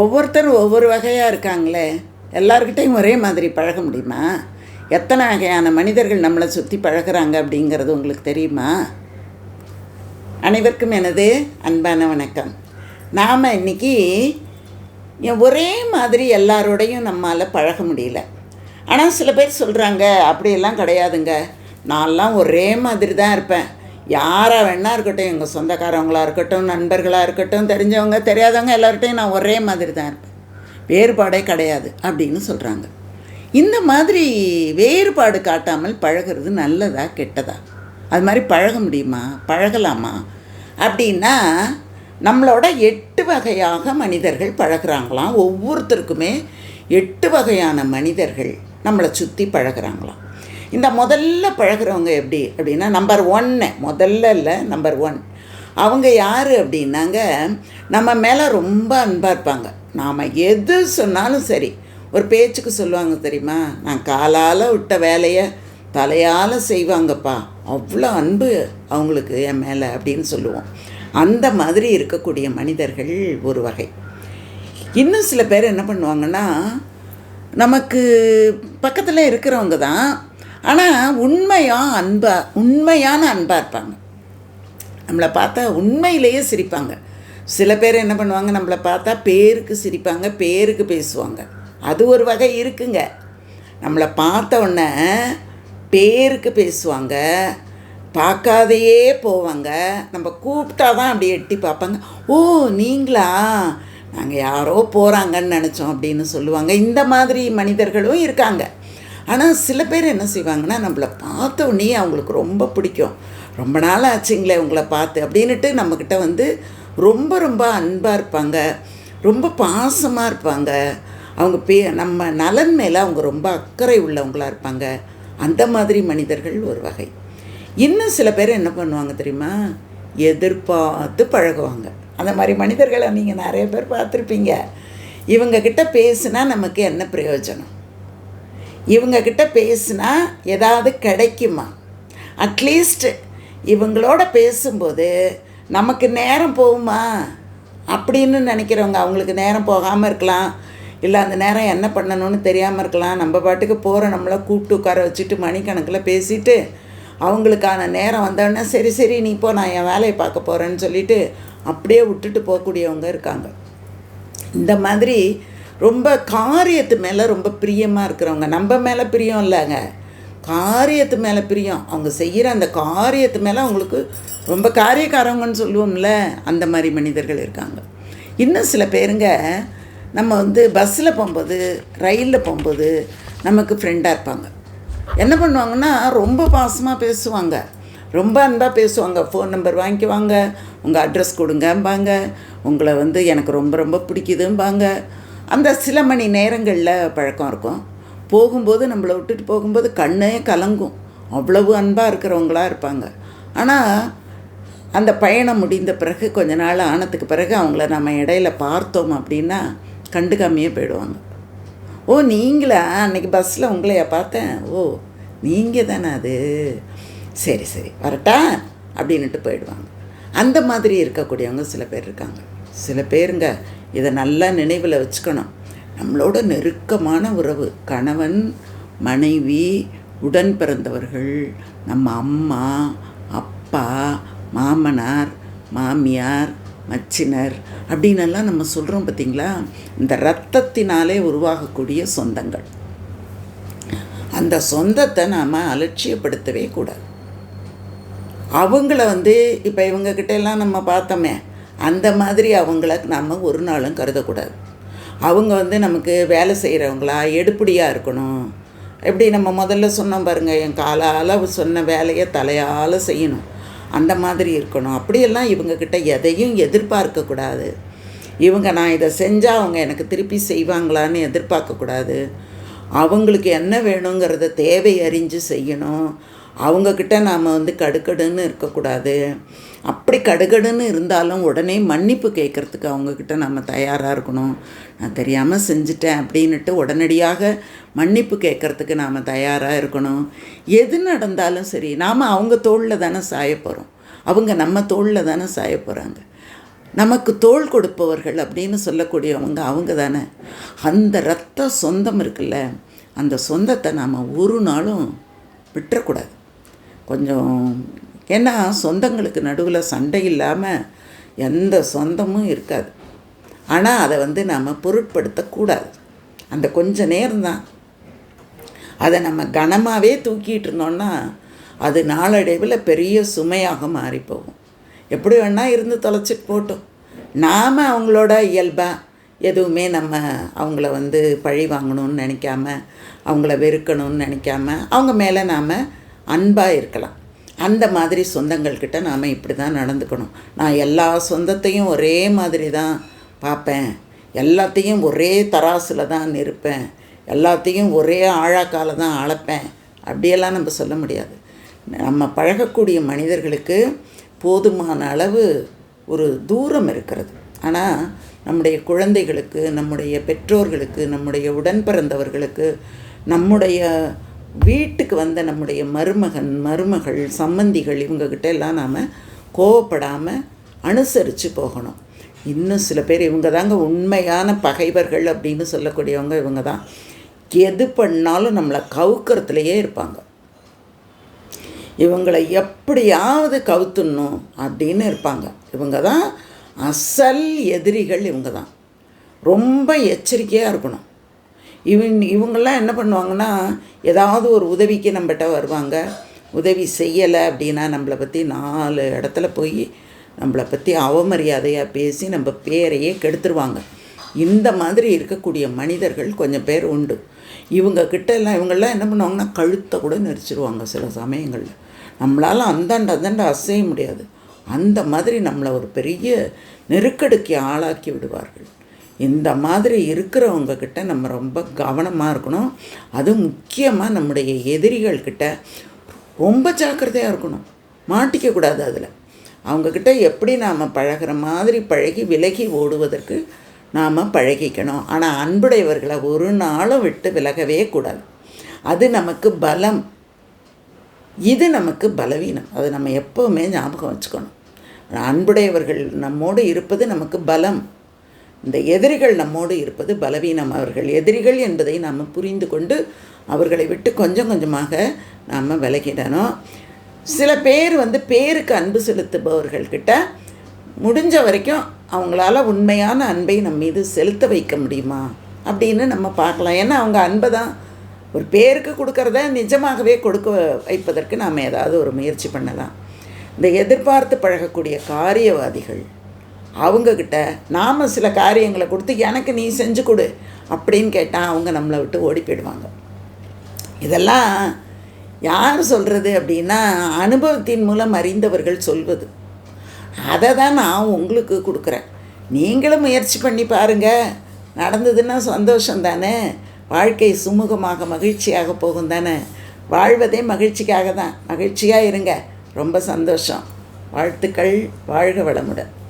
ஒவ்வொருத்தரும் ஒவ்வொரு வகையாக இருக்காங்களே. எல்லாருக்கிட்டையும் ஒரே மாதிரி பழக முடியுமா? எத்தனை வகையான மனிதர்கள் நம்மளை சுற்றி பழகுறாங்க அப்படிங்கிறது உங்களுக்கு தெரியுமா? அனைவருக்கும் எனது அன்பான வணக்கம். நாம் இன்னைக்கு ஒரே மாதிரி எல்லாரோடையும் நம்மால் பழக முடியல. ஆனால் சில பேர் சொல்கிறாங்க அப்படியெல்லாம் கிடையாதுங்க. நான்லாம் ஒரே மாதிரி தான் இருப்பேன். யாராக வேணா இருக்கட்டும் எங்கள் சொந்தக்காரவங்களாக இருக்கட்டும் நண்பர்களாக இருக்கட்டும் தெரிஞ்சவங்க தெரியாதவங்க எல்லார்ட்டையும் நான் ஒரே மாதிரி தான் இருப்பேன். வேறுபாடே கிடையாது அப்படின்னு சொல்கிறாங்க இந்த மாதிரி வேறுபாடு காட்டாமல் பழகிறது நல்லதா கெட்டதா? அது மாதிரி பழக முடியுமா? பழகலாமா? அப்படின்னா நம்மளோட எட்டு வகையாக மனிதர்கள் பழகுறாங்களாம். ஒவ்வொருத்தருக்குமே எட்டு வகையான மனிதர்கள் நம்மளை சுற்றி பழகுறாங்களாம். இந்த முதல்ல பழகுறவங்க எப்படி? அப்படின்னா நம்பர் ஒன்று முதல்ல இல்லை நம்பர் ஒன் அவங்க யார் அப்படின்னாங்க நம்ம மேலே ரொம்ப அன்பாக இருப்பாங்க. நாம் எது சொன்னாலும் சரி. ஒரு பேச்சுக்கு சொல்லுவாங்க தெரியுமா? நான் காலால் விட்ட வேலையை தலையால் செய்வாங்கப்பா. அவ்வளோ அன்பு அவங்களுக்கு என் மேலே அப்படின்னு சொல்லுவோம். அந்த மாதிரி இருக்கக்கூடிய மனிதர்கள் ஒரு வகை. இன்னும் சில பேர் என்ன பண்ணுவாங்கன்னா நமக்கு பக்கத்தில் இருக்கிறவங்க தான் ஆனால் உண்மையாக அன்பாக உண்மையான அன்பாக இருப்பாங்க. நம்மளை பார்த்தா உண்மையிலேயே சிரிப்பாங்க. சில பேர் என்ன பண்ணுவாங்க நம்மளை பார்த்தா பேருக்கு சிரிப்பாங்க பேருக்கு பேசுவாங்க. அது ஒரு வகை இருக்குங்க. நம்மளை பார்த்த உடனே பேருக்கு பேசுவாங்க பார்க்காதையே போவாங்க. நம்ம கூப்பிட்டா தான் அப்படி எட்டி பார்ப்பாங்க. ஓ நீங்களா? நாங்கள் யாரோ போகிறாங்கன்னு நினச்சோம் அப்படின்னு சொல்லுவாங்க. இந்த மாதிரி மனிதர்களும் இருக்காங்க. ஆனால் சில பேர் என்ன செய்வாங்கன்னா நம்மளை பார்த்த உடனே அவங்களுக்கு ரொம்ப பிடிக்கும். ரொம்ப நாள் ஆச்சுங்களே உங்களை பார்த்து அப்படின்ட்டு நம்மக்கிட்ட வந்து ரொம்ப ரொம்ப அன்பாக இருப்பாங்க. ரொம்ப பாசமாக இருப்பாங்க. அவங்க பே நம்ம நலன் மேலே அவங்க ரொம்ப அக்கறை உள்ளவங்களாக இருப்பாங்க. அந்த மாதிரி மனிதர்கள் ஒரு வகை. இன்னும் சில பேர் என்ன பண்ணுவாங்க தெரியுமா? எதிர்பார்த்து பழகுவாங்க. அந்த மாதிரி மனிதர்களை நீங்கள் நிறைய பேர் பார்த்துருப்பீங்க. இவங்கக்கிட்ட பேசுனா நமக்கு என்ன பிரயோஜனம்? இவங்கக்கிட்ட பேசுனா ஏதாவது கிடைக்குமா? அட்லீஸ்ட் இவங்களோட பேசும்போது நமக்கு நேரம் போகுமா? அப்படின்னு நினைக்கிறவங்க அவங்களுக்கு நேரம் போகாமல் இருக்கலாம். இல்லை அந்த நேரம் என்ன பண்ணணும்னு தெரியாமல் இருக்கலாம். நம்ம பாட்டுக்கு போகிற நம்மளை கூப்பிட்டு உட்கார வச்சுட்டு மணிக்கணக்கில் பேசிட்டு அவங்களுக்கான நேரம் வந்தோடனே சரி சரி நீ போ நான் என் வேலையை பார்க்க போகிறேன்னு சொல்லிட்டு அப்படியே விட்டுட்டு போகக்கூடியவங்க இருக்காங்க. இந்த மாதிரி ரொம்ப காரியத்து மேலே ரொம்ப பிரியமாக இருக்கிறவங்க. நம்ம மேலே பிரியம் இல்லைங்க. காரியத்து மேலே பிரியம். அவங்க செய்கிற அந்த காரியத்து மேலே அவங்களுக்கு ரொம்ப காரியக்காரவங்கன்னு சொல்லுவோம்ல அந்த மாதிரி மனிதர்கள் இருக்காங்க. இன்னும் சில பேருங்க நம்ம வந்து பஸ்ஸில் போகும்போது ரயிலில் போகும்போது நமக்கு ஃப்ரெண்டாக இருப்பாங்க. என்ன பண்ணுவாங்கன்னா ரொம்ப பாசமாக பேசுவாங்க. ரொம்ப அன்பாக பேசுவாங்க. ஃபோன் நம்பர் வாங்கிக்குவாங்க. உங்கள் அட்ரஸ் கொடுங்கம்பாங்க. உங்களை வந்து எனக்கு ரொம்ப ரொம்ப பிடிக்குதும்பாங்க. அந்த சில மணி நேரங்களில் பழக்கம் இருக்கும். போகும்போது நம்மளை விட்டுட்டு போகும்போது கண்ணே கலங்கும். அவ்வளவு அன்பாக இருக்கிறவங்களாக இருப்பாங்க. ஆனால் அந்த பயணம் முடிந்த பிறகு கொஞ்ச நாள் ஆனதுக்கு பிறகு அவங்கள நம்ம இடையில பார்த்தோம் அப்படின்னா கண்டுக்காமையே போயிடுவாங்க. ஓ நீங்களா? அன்றைக்கி பஸ்ஸில் உங்களையா பார்த்தேன்? ஓ நீங்கள் தானே அது? சரி சரி வரட்டா? அப்படின்ட்டு போயிடுவாங்க. அந்த மாதிரி இருக்கக்கூடியவங்க சில பேர் இருக்காங்க. சில பேருங்க இதை நல்லா நினைவில் வச்சுக்கணும். நம்மளோட நெருக்கமான உறவு கணவன் மனைவி உடன் பிறந்தவர்கள் நம்ம அம்மா அப்பா மாமனார் மாமியார் மச்சினர் அப்படின்னெல்லாம் நம்ம சொல்கிறோம் பார்த்திங்களா இந்த ரத்தத்தினாலே உருவாகக்கூடிய சொந்தங்கள். அந்த சொந்தத்தை நாம் அலட்சியப்படுத்தவே கூடாது. அவங்கள வந்து இப்போ இவங்கக்கிட்ட எல்லாம் நம்ம பார்த்தோமே அந்த மாதிரி அவங்கள நம்ம ஒரு நாளும் கருதக்கூடாது. அவங்க வந்து நமக்கு வேலை செய்கிறவங்களா எடுப்படியாக இருக்கணும். எப்படி நம்ம முதல்ல சொன்னோம் பாருங்கள் என் காலால் சொன்ன வேலையை தலையால் செய்யணும். அந்த மாதிரி இருக்கணும். அப்படியெல்லாம் இவங்கக்கிட்ட எதையும் எதிர்பார்க்கக்கூடாது இவங்க நான் இதை செஞ்சால் அவங்க எனக்கு திருப்பி செய்வாங்களான்னு எதிர்பார்க்கக்கூடாது அவங்களுக்கு என்ன வேணுங்கிறத தேவை அறிஞ்சு செய்யணும். அவங்கக்கிட்ட நாம் வந்து கடுக்கடுன்னு இருக்கக்கூடாது. அப்படி கடுகடுன்னு இருந்தாலும் உடனே மன்னிப்பு கேட்குறதுக்கு அவங்கக்கிட்ட நம்ம தயாராக இருக்கணும். நான் தெரியாமல் செஞ்சுட்டேன் அப்படின்னுட்டு உடனடியாக மன்னிப்பு கேட்குறதுக்கு நாம் தயாராக இருக்கணும். எது நடந்தாலும் சரி நாம் அவங்க தோளில் தானே சாய போகிறோம் அவங்க நம்ம தோளில் தானே சாய போகிறாங்க நமக்கு தோள் கொடுப்பவர்கள் அப்படின்னு சொல்லக்கூடியவங்க அவங்க தானே. அந்த ரத்த சொந்தம் இருக்குல்ல அந்த சொந்தத்தை நாம் ஒரு நாளும் விட்டுறக்கூடாது. கொஞ்சம் ஏன்னா சொந்தங்களுக்கு நடுவில் சண்டை இல்லாமல் எந்த சொந்தமும் இருக்காது. ஆனால் அதை வந்து நாம் பொருட்படுத்தக்கூடாது. அந்த கொஞ்ச நேரம்தான். அதை நம்ம கனமாகவே தூக்கிட்டு இருந்தோம்னா அது நாளடைவில் பெரிய சுமையாக மாறி போகும் எப்படி வேணால் இருந்து தொலைச்சிட்டு போட்டோம். நாம் அவங்களோட இயல்பாக எதுவுமே நம்ம அவங்கள வந்து பழி வாங்கணும்னு நினைக்காம அவங்கள வெறுக்கணும்னு நினைக்காம அவங்க மேலே நாம் அன்பாக இருக்கலாம். அந்த மாதிரி சொந்தங்கள்கிட்ட நாம் இப்படி தான் நடந்துக்கணும். நான் எல்லா சொந்தத்தையும் ஒரே மாதிரி தான் பார்ப்பேன். எல்லாத்தையும் ஒரே தராசில் தான் நிற்பேன் எல்லாத்தையும் ஒரே ஆழாக்கால தான் அளப்பேன். அப்படியெல்லாம் நம்ம சொல்ல முடியாது. நம்ம பழகக்கூடிய மனிதர்களுக்கு போதுமான அளவு ஒரு தூரம் இருக்கிறது. ஆனால் நம்முடைய குழந்தைகளுக்கு நம்முடைய பெற்றோர்களுக்கு நம்முடைய உடன் பிறந்தவர்களுக்கு நம்முடைய வீட்டுக்கு வந்த நம்முடைய மருமகன் மருமகள் சம்பந்திகள் இவங்கக்கிட்ட எல்லாம் நாம் கோவப்படாமல் அனுசரித்து போகணும். இன்னும் சில பேர் இவங்க தாங்க உண்மையான பகைவர்கள் அப்படின்னு சொல்லக்கூடியவங்க இவங்க தான். எது பண்ணாலும் நம்மளை கவுக்கிறதுலையே இருப்பாங்க. இவங்களை எப்படியாவது கவுத்துடணும் அப்படின்னு இருப்பாங்க. இவங்க தான் அசல் எதிரிகள் இவங்க தான். ரொம்ப எச்சரிக்கையாக இருக்கணும். இவன் இவங்கெல்லாம் என்ன பண்ணுவாங்கன்னா ஏதாவது ஒரு உதவிக்கு நம்மகிட்ட வருவாங்க. உதவி செய்யலை அப்படின்னா நம்மளை பற்றி நாலு இடத்துல போய் நம்மளை பற்றி அவமரியாதையாக பேசி நம்ம பேரையே கெடுத்துருவாங்க. இந்த மாதிரி இருக்கக்கூடிய மனிதர்கள் கொஞ்சம் பேர் உண்டு. இவங்க கிட்ட எல்லாம் இவங்கெல்லாம் என்ன பண்ணுவாங்கன்னா கழுத்தை கூட நெரிச்சிருவாங்க சில சமயங்களில். நம்மளால் அந்தாண்ட அந்தாண்ட அசைய முடியாது. அந்த மாதிரி நம்மளை ஒரு பெரிய நெருக்கடிக்கு ஆளாக்கி விடுவார்கள். இந்த மாதிரி இருக்கிறவங்க கிட்ட நம்ம ரொம்ப கவனமாக இருக்கணும். அது முக்கியமாக நம்முடைய எதிரிகள்கிட்ட ரொம்ப ஜாக்கிரதையாக இருக்கணும். மாட்டிக்கக்கூடாது அதில். அவங்கக்கிட்ட எப்படி நாம் பழகிற மாதிரி பழகி விலகி ஓடுவதற்கு நாம் பழகிக்கணும். ஆனால் அன்புடையவர்களை ஒரு நாளும் விட்டு விலகவே கூடாது. அது நமக்கு பலம். இது நமக்கு பலவீனம். அது நம்ம எப்போவுமே ஞாபகம் வச்சுக்கணும். அன்புடையவர்கள் நம்மோடு இருப்பது நமக்கு பலம். இந்த எதிரிகள் நம்மோடு இருப்பது பலவீனம். அவர்கள் எதிரிகள் என்பதை நாம் புரிந்து கொண்டு அவர்களை விட்டு கொஞ்சம் கொஞ்சமாக நாம் விலகிடணும். சில பேர் வந்து பேருக்கு அன்பு செலுத்துபவர்கள்கிட்ட முடிஞ்ச வரைக்கும் அவங்களால உண்மையான அன்பை நம்ம மீது செலுத்த வைக்க முடியுமா? அப்படின்னு நம்ம பார்க்கலாம். ஏன்னா அவங்க அன்பை தான் ஒரு பேருக்கு கொடுக்கறத நிஜமாகவே கொடுக்க வைப்பதற்கு நாம் ஏதாவது ஒரு முயற்சி பண்ணலாம். இந்த எதிர்பார்த்து பழகக்கூடிய காரியவாதிகள் அவங்கக்கிட்ட நாம் சில காரியங்களை கொடுத்து எனக்கு நீ செஞ்சு கொடு அப்படின்னு கேட்டால் அவங்க நம்மளை விட்டு ஓடி போயிடுவாங்க. இதெல்லாம் யார் சொல்கிறது அப்படின்னா அனுபவத்தின் மூலம் அறிந்தவர்கள் சொல்வது. அதை தான் நான் உங்களுக்கு கொடுக்குறேன். நீங்களும் முயற்சி பண்ணி பாருங்கள் நடந்ததுன்னா சந்தோஷம் தானே. வாழ்க்கை சுமூகமாக மகிழ்ச்சியாக போகும் தானே. வாழ்வதே மகிழ்ச்சிக்காக தான். மகிழ்ச்சியாக இருங்க. ரொம்ப சந்தோஷம். வாழ்த்துக்கள். வாழ்க வளமுடன்.